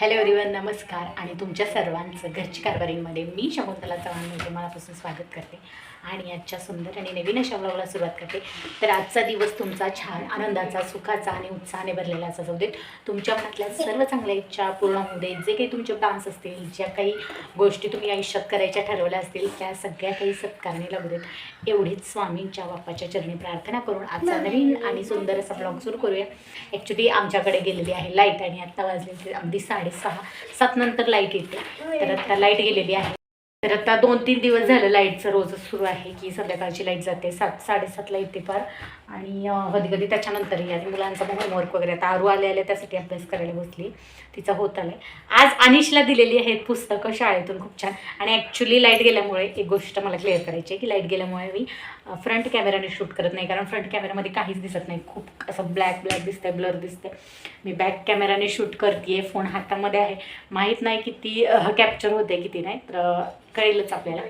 Hello everyone नमस्कार. आणि तुमच्या सर्वांचं घरची कारभारीमध्ये मी शकुंतला चव्हाण म्हणजे मनापासून स्वागत करते. आणि आजच्या सुंदर आणि नवीन अशा ब्लॉगला सुरुवात करते. तर आजचा दिवस तुमचा छान आनंदाचा सुखाचा आणि उत्साहाने भरलेला असा जाऊ देत. तुमच्या मनातल्या सर्व चांगल्या इच्छा पूर्ण होऊ देत. जे काही तुमचे प्लान्स असतील ज्या काही गोष्टी तुम्ही आयुष्यात करायच्या ठरवल्या असतील त्या सगळ्या काही सत्कारणी लागू देत. एवढीच स्वामींच्या बाप्पाच्या चरणी प्रार्थना करून आजचा नवीन. आणि सुंदर असा ब्लॉग सुरू करूया. ॲक्च्युली आमच्याकडे गेलेली आहे लाइट आणि आत्ता वाजलेली अगदी साडेसहा. सात नंतर लाइट येते. तर आता लाइट गेलेली आहे. तर आता दोन तीन दिवस झालं लाईटचं रोजच सुरू आहे की संध्याकाळची लाइट जाते. सात साडेसातला येते फार. आणि कधी कधी त्याच्यानंतरही मुलांचा पण होमवर्क वगैरे आता आरू आले आले त्यासाठी अभ्यास करायला बसली. तिचा होत आलाय आज अनिशला दिलेली आहेत पुस्तकं शाळेतून खूप छान. आणि ॲक्च्युली लाइट गेल्यामुळे एक गोष्ट मला क्लिअर करायची आहे की लाइट गेल्यामुळे मी फ्रंट कॅमेराने शूट करत नाही. कारण फ्रंट कॅमेरामध्ये काहीच दिसत नाही. खूप असं ब्लॅक ब्लॅक दिसतंय ब्लर दिसतंय. मी बॅक कॅमेराने शूट करते फोन हातामध्ये आहे. माहीत नाही किती कॅप्चर होते किती नाही. तर कळेलच आपल्याला.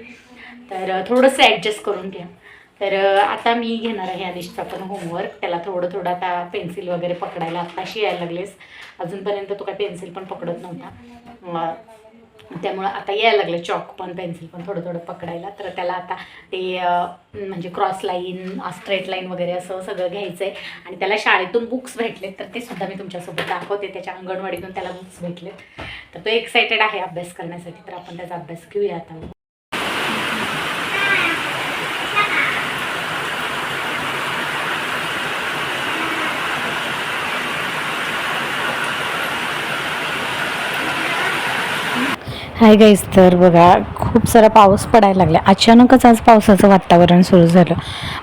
तर थोडंसं ॲडजस्ट करून घ्या. तर आता मी घेणार आहे अनिशचा पण होमवर्क त्याला थोडं थोडं आता पेन्सिल वगैरे पकडायला आत्ताशी यायला लागलेस. अजूनपर्यंत तो काय पेन्सिल पण पकडत नव्हता. त्यामुळं आता यायला लागलं. चॉक पण पेन्सिल पण थोडं थोडं पकडायला. तर त्याला आता ते म्हणजे क्रॉस लाईन स्ट्रेट लाईन वगैरे असं सगळं घ्यायचं आहे आणि त्याला शाळेतून बुक्स भेटलेत. तर ते सुद्धा मी तुमच्यासोबत दाखवते. त्याच्या अंगणवाडीतून त्याला बुक्स भेटलेत. तर तो एक्सायटेड आहे अभ्यास करण्यासाठी. तर आपण त्याचा अभ्यास घेऊया आता. हाय गाईज तर बघा खूप सारा पाऊस पडायला लागला अचानकच आज पावसाचं वातावरण सुरू झालं.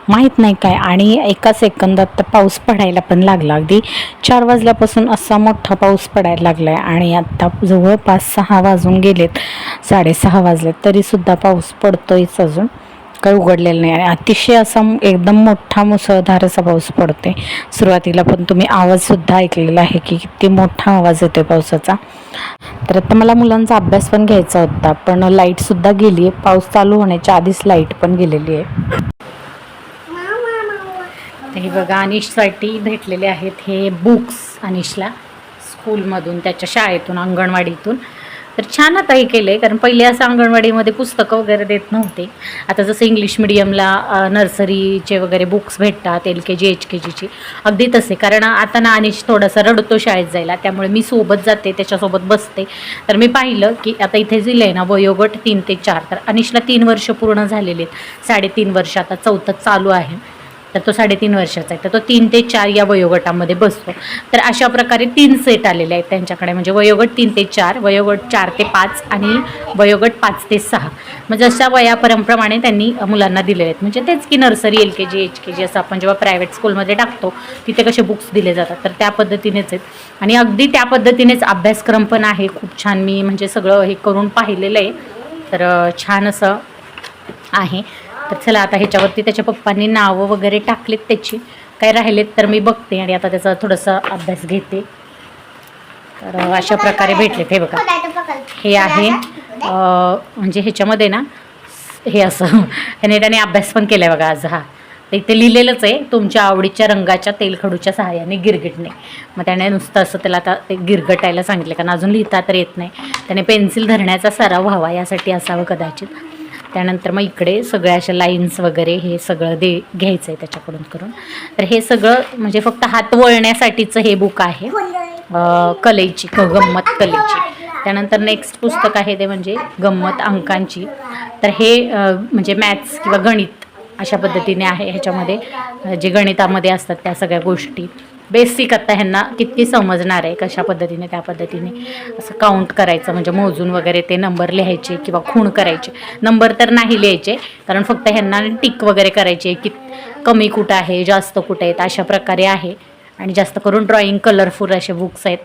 माहीत नाही काय आणि एका सेकंदात तर पाऊस पडायला पण लागला. अगदी चार वाजल्यापासून असा मोठा पाऊस पडायला लागला आहे आणि आत्ता जवळपास सहा वाजून गेलेत साडेसहा वाजलेत. तरीसुद्धा पाऊस पडतोयच अजून. काही उघडलेलं नाही आणि अतिशय असा एकदम मोठा मुसळधार असा पाऊस पडतोय सुरुवातीला पण तुम्ही आवाजसुद्धा ऐकलेला आहे की किती मोठा आवाज येतोय पावसाचा. तर आता मला मुलांचा अभ्यास पण घ्यायचा होता पण लाईटसुद्धा गेली आहे पाऊस चालू होण्याच्या आधीच लाइट पण गेलेली आहे. हे बघा अनिशसाठी भेटलेले आहेत हे बुक्स अनिशला स्कूलमधून त्याच्या शाळेतून अंगणवाडीतून. तर छान आता हे केलं आहे कारण पहिले असं अंगणवाडीमध्ये पुस्तकं वगैरे देत नव्हते. आता जसं इंग्लिश मिडियमला नर्सरीचे वगैरे बुक्स भेटतात एल के जी एच के जीची अगदी तसे कारण आता ना अनिश थोडासा रडतो शाळेत जायला त्यामुळे मी सोबत जाते त्याच्यासोबत बसते. तर मी पाहिलं की आता इथे दिलं आहे ना वयोगट तीन ते चार तर अनिशला तीन वर्ष पूर्ण झालेले आहेत. साडेतीन वर्ष आता चौथं चालू आहे. तर तो साडेतीन वर्षाचा आहे. तर तो तीन ते चार या वयोगटामध्ये बसतो. तर अशा प्रकारे तीन सेट आलेले आहेत त्यांच्याकडे. म्हणजे वयोगट तीन ते चार वयोगट चार ते पाच आणि वयोगट पाच ते सहा. म्हणजे अशा वयापरंप्रमाणे त्यांनी मुलांना दिलेले आहेत. म्हणजे तेच की nursery L K G H K G असं आपण जेव्हा प्रायव्हेट स्कूलमध्ये टाकतो तिथे कसे बुक्स दिले जातात. तर त्या पद्धतीनेच आहेत. आणि अगदी त्या पद्धतीनेच अभ्यासक्रम पण आहे. खूप छान मी म्हणजे सगळं हे करून पाहिलेलं आहे. तर छान असं आहे. तर चला आता ह्याच्यावरती त्याच्या पप्पांनी नावं वगैरे टाकलीत त्याची. काय राहिलेत तर मी बघते आणि आता त्याचा थोडासा अभ्यास घेते. तर अशा प्रकारे भेटलेत. हे बघा. हे आहे म्हणजे ह्याच्यामध्ये ना हे असं. ह्याने त्याने अभ्यास पण केला आहे बघा आज हा. तर इथे लिहिलेलंच आहे तुमच्या आवडीच्या रंगाच्या तेलखडूच्या सहाय्याने गिरगिटणे. मग त्याने नुसतं असं त्याला आता ते गिरगटायला सांगितलं कारण अजून लिहिता तर येत नाही. त्याने पेन्सिल धरण्याचा सराव व्हावा यासाठी असावं कदाचित. त्यानंतर मग इकडे सगळ्या अशा लाईन्स वगैरे हे सगळं दे घ्यायचं आहे त्याच्याकडून करून. तर हे सगळं म्हणजे फक्त हात वळण्यासाठीचं हे बुक आहे. कलेची क गंमत कलेची. त्यानंतर नेक्स्ट पुस्तक आहे ते म्हणजे गंमत अंकांची. तर हे म्हणजे मॅथ्स किंवा गणित अशा पद्धतीने आहे ह्याच्यामध्ये. जे गणितामध्ये असतात त्या सगळ्या गोष्टी. बेसिक आता ह्यांना किती समजणार आहे कशा पद्धतीने त्या पद्धतीने असं काउंट करायचं म्हणजे मोजून वगैरे ते नंबर लिहायचे किंवा खूण करायचे. नंबर तर नाही लिहायचे कारण फक्त ह्यांना टिक वगैरे करायचे की कमी कुठं आहे जास्त कुठं आहेत अशा प्रकारे आहे. आणि जास्त करून ड्रॉइंग कलरफुल असे बुक्स आहेत.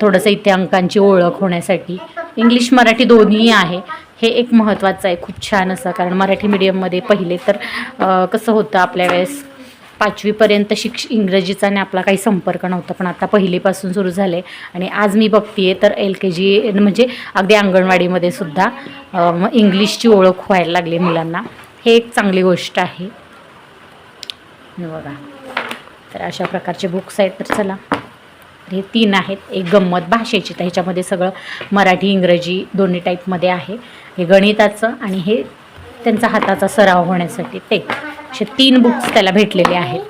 थोडंसं इथे अंकांची ओळख होण्यासाठी. इंग्लिश मराठी दोन्ही आहे. हे एक महत्त्वाचं आहे. खूप छान असं कारण मराठी मीडियममध्ये पहिले तर कसं होतं आपल्या वेळेस पाचवीपर्यंत शिक्ष इंग्रजीचा आणि आपला काही संपर्क नव्हता पण आता पहिलीपासून सुरू झाले. आणि आज मी बघतीये तर एल के जी म्हणजे अगदी अंगणवाडीमध्ये सुद्धा इंग्लिशची ओळख व्हायला लागली मुलांना. हे एक चांगली गोष्ट आहे. बघा. तर अशा प्रकारचे बुक्स आहेत. तर चला. हे तीन आहेत. एक गंमत भाषेची. तर ह्याच्यामध्ये सगळं मराठी इंग्रजी दोन्ही टाईपमध्ये आहे. हे गणिताचं आणि हे त्यांचा हाताचा सराव होण्यासाठी ते. असे तीन बुक्स त्याला भेटलेले आहेत.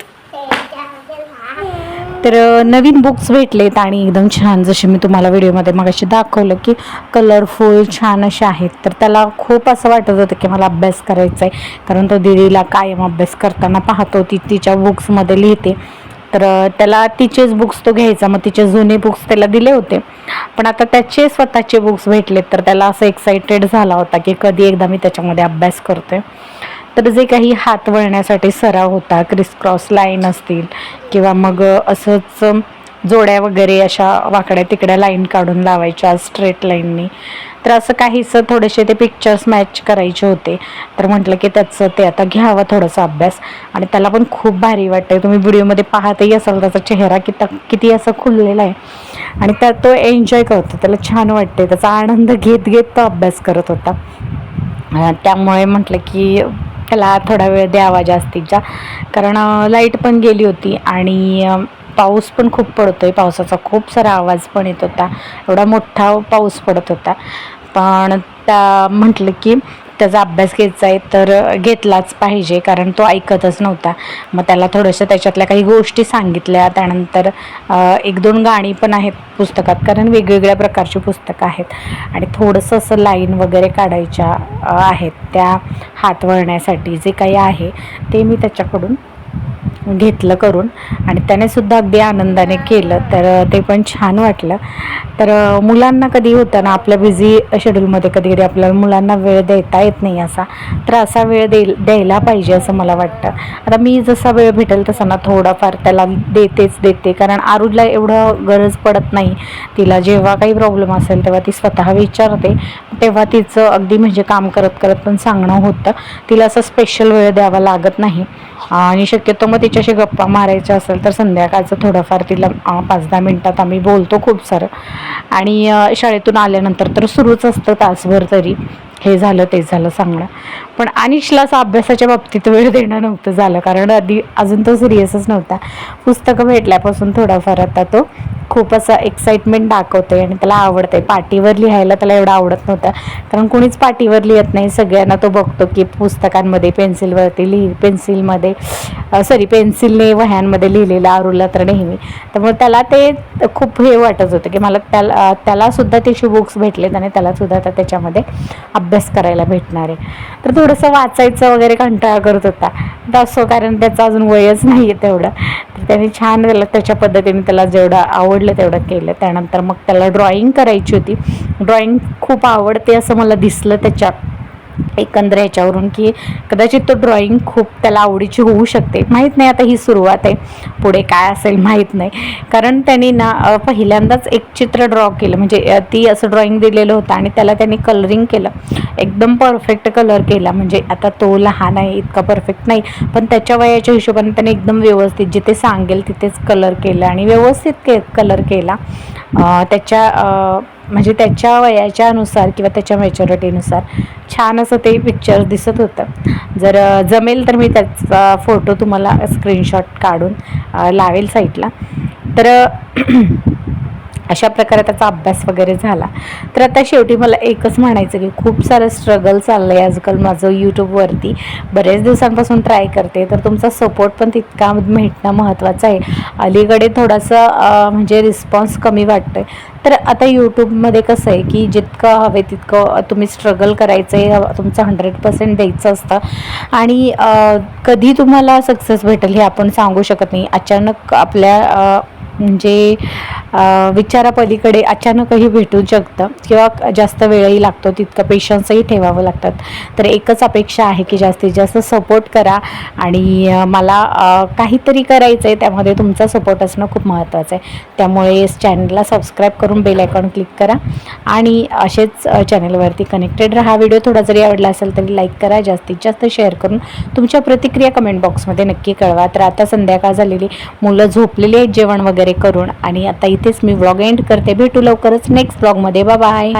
तर नवीन बुक्स भेटलेत आणि एकदम छान जसे मी तुम्हाला व्हिडिओमध्ये मगाशी दाखवलं की कलरफुल छान असे आहेत. तर त्याला खूप असं वाटत होतं की मला अभ्यास करायचा आहे कारण तो दिदीला कायम अभ्यास करताना पाहतो ती तिच्या बुक्समध्ये लिहिते. तर त्याला तिचेच बुक्स तो घ्यायचा. मग तिचे जुने बुक्स त्याला दिले होते. पण आता त्याचे स्वतःचे बुक्स भेटले तर त्याला असं एक्साइटेड झाला होता की कधी एकदा मी त्याच्यामध्ये अभ्यास करतोय. तर जे काही हात वळण्यासाठी सराव होता क्रिस क्रॉस लाईन असतील किंवा मग असंच जोड्या वगैरे अशा वाकड्या तिकड्या लाईन काढून लावायच्या स्ट्रेट लाईननी तर असं काहीसं थोडेसे ते पिक्चर्स मॅच करायचे होते. तर म्हटलं की त्याचं ते आता घ्यावं थोडासा अभ्यास. आणि त्याला पण खूप भारी वाटतं तुम्ही व्हिडिओमध्ये पाहतही असाल त्याचा चेहरा किती किती असं खुललेला आहे. आणि त्यात तो एन्जॉय करतो. त्याला छान वाटते त्याचा आनंद घेत घेत तो अभ्यास करत होता. त्यामुळे म्हटलं की त्याला थोडा वेळ द्यावा जास्तीत कारण लाइट पण गेली होती आणि पाऊस पण खूप पडतो आहे पावसाचा खूप सारा आवाज पण येत होता. एवढा मोठा पाऊस पडत होता. पण त्या म्हटलं की त्याचा अभ्यास घ्यायचा आहे तर घेतलाच पाहिजे कारण तो ऐकतच नव्हता. मग त्याला थोडंसं त्याच्यातल्या काही गोष्टी सांगितल्या त्यानंतर एक दोन गाणी पण आहेत पुस्तकात कारण वेगवेगळ्या प्रकारची पुस्तकं आहेत. आणि थोडंसं असं लाईन वगैरे काढायच्या आहेत त्या हात वळण्यासाठी जे काही आहे ते मी त्याच्याकडून घेतलं करून आणि त्याने सुद्धा अगदी आनंदाने केलं. तर ते पण छान वाटलं. तर मुलांना कधी होतं ना आपल्या बिझी शेड्यूलमध्ये कधी कधी आपल्याला मुलांना वेळ देता येत नाही असा. तर असा वेळ दे द्यायला पाहिजे असं मला वाटतं. आता मी जसा वेळ भेटेल तसा ना थोडाफार त्याला देतेच देते. कारण आरुजला एवढं गरज पडत नाही. तिला जेव्हा काही प्रॉब्लेम असेल तेव्हा ती स्वतः विचारते. तेव्हा तिचं अगदी म्हणजे काम करत करत पण सांगणं होतं. तिला असं स्पेशल वेळ द्यावा लागत नाही. आणि शक्यतो मग तिच्याशी गप्पा मारायच्या असेल तर संध्याकाळचं थोडंफार तिला पाच दहा मिनटात आम्ही बोलतो खूप सारं. आणि शाळेतून आल्यानंतर तर सुरूच असतं तासभर तरी. हे झालं ते झालं सांगणं. पण अनिशला असं अभ्यासाच्या बाबतीत वेळ देणं नव्हतं झालं. कारण आधी अजून तो सिरियसच नव्हता. पुस्तकं भेटल्यापासून थोडाफार आता तो खूप असं एक्साइटमेंट दाखवते आणि त्याला आवडते पाटीवर लिहायला त्याला एवढं आवडत नव्हतं. कारण कोणीच पाटीवर लिहित नाही. सगळ्यांना तो बघतो की पुस्तकांमध्ये पेन्सिलवरती लिहि पेन्सिलमध्ये सॉरी पेन्सिलने वह्यांमध्ये लिहिलेलं आरुला तर नेहमी. त्यामुळे त्याला ते खूप हे वाटत होतं की मला त्याला त्यालासुद्धा त्याचे बुक्स भेटलेत आणि त्यालासुद्धा आता त्याच्यामध्ये अभ्यास करायला भेटणार आहे. तर थोडंसं वाचायचं वगैरे कंटाळा करत होता. तर असो कारण त्याचं अजून वयच नाही आहे तेवढं. तर त्याने छान त्याला त्याच्या पद्धतीने त्याला जेवढं आवडलं तेवढं केलं. त्यानंतर मग त्याला ड्रॉईंग करायची होती. ड्रॉईंग खूप आवडते असं मला दिसलं त्याच्या एकंदर ह्याच्यावरून की कदाचित तो ड्रॉइंग खूप त्याला आवडीची होऊ शकते. माहीत नाही आता ही सुरुवात आहे. पुढे काय असेल माहीत नाही. कारण त्यांनी ना पहिल्यांदाच एक चित्र ड्रॉ केलं. म्हणजे ती असं ड्रॉइंग दिलेलं होतं आणि त्याला त्यांनी कलरिंग केलं. एकदम परफेक्ट कलर केला. म्हणजे आता तो लहान आहे इतका परफेक्ट नाही. पण त्याच्या वयाच्या हिशोबाने त्याने एकदम व्यवस्थित जिथे सांगेल तिथेच कलर केलं आणि व्यवस्थित के कलर केला. त्याच्या म्हणजे त्याच्या वयाच्या अनुसार किंवा त्याच्या मॅच्युरिटीनुसार छान असं ते पिक्चर दिसत होतं. जर जमेल तर मी त्याचा फोटो तुम्हाला स्क्रीनशॉट काढून लावेल साईटला तर अशा प्रकारे त्याचा अभ्यास वगैरे झाला. तर आता शेवटी मला एकच म्हणायचं की खूप सारं स्ट्रगल चाललं आहे आजकाल माझं यूट्यूबवरती बरेच दिवसांपासून ट्राय करते तर तुमचा सपोर्ट पण तितका भेटणं महत्त्वाचं आहे. अलीकडे थोडासा म्हणजे रिस्पॉन्स कमी वाटतोय. तर आता यूट्यूबमध्ये कसं आहे की जितकं हवे तितकं तुम्ही स्ट्रगल करायचं आहे तुमचं हंड्रेड पर्सेंट द्यायचं असतं. आणि कधी तुम्हाला सक्सेस भेटेल हे आपण सांगू शकत नाही. अचानक आपल्या म्हणजे विचारापलीकडे अचानकही भेटू शकतं. किंवा जास्त वेळही लागतो तितकं पेशन्सही ठेवावं लागतात तर एकच अपेक्षा आहे की जास्तीत जास्त सपोर्ट करा. आणि मला काहीतरी करायचं आहे त्यामध्ये तुमचा सपोर्ट असणं खूप महत्त्वाचं आहे. त्यामुळे चॅनलला सबस्क्राईब करून बेल आयकॉन क्लिक करा. आणि असेच चॅनलवरती कनेक्टेड राहा. व्हिडिओ थोडा जरी आवडला असेल तरी लाईक करा. जास्तीत जास्त शेअर करून तुमच्या प्रतिक्रिया कमेंट बॉक्समध्ये नक्की कळवा. तर आता संध्याकाळ झालेली. मुलं झोपलेली आहेत जेवण वगैरे करून. आणि आता इथेच मी व्लॉग एंड करते. भेटू लवकरच नेक्स्ट व्लॉगमध्ये बाय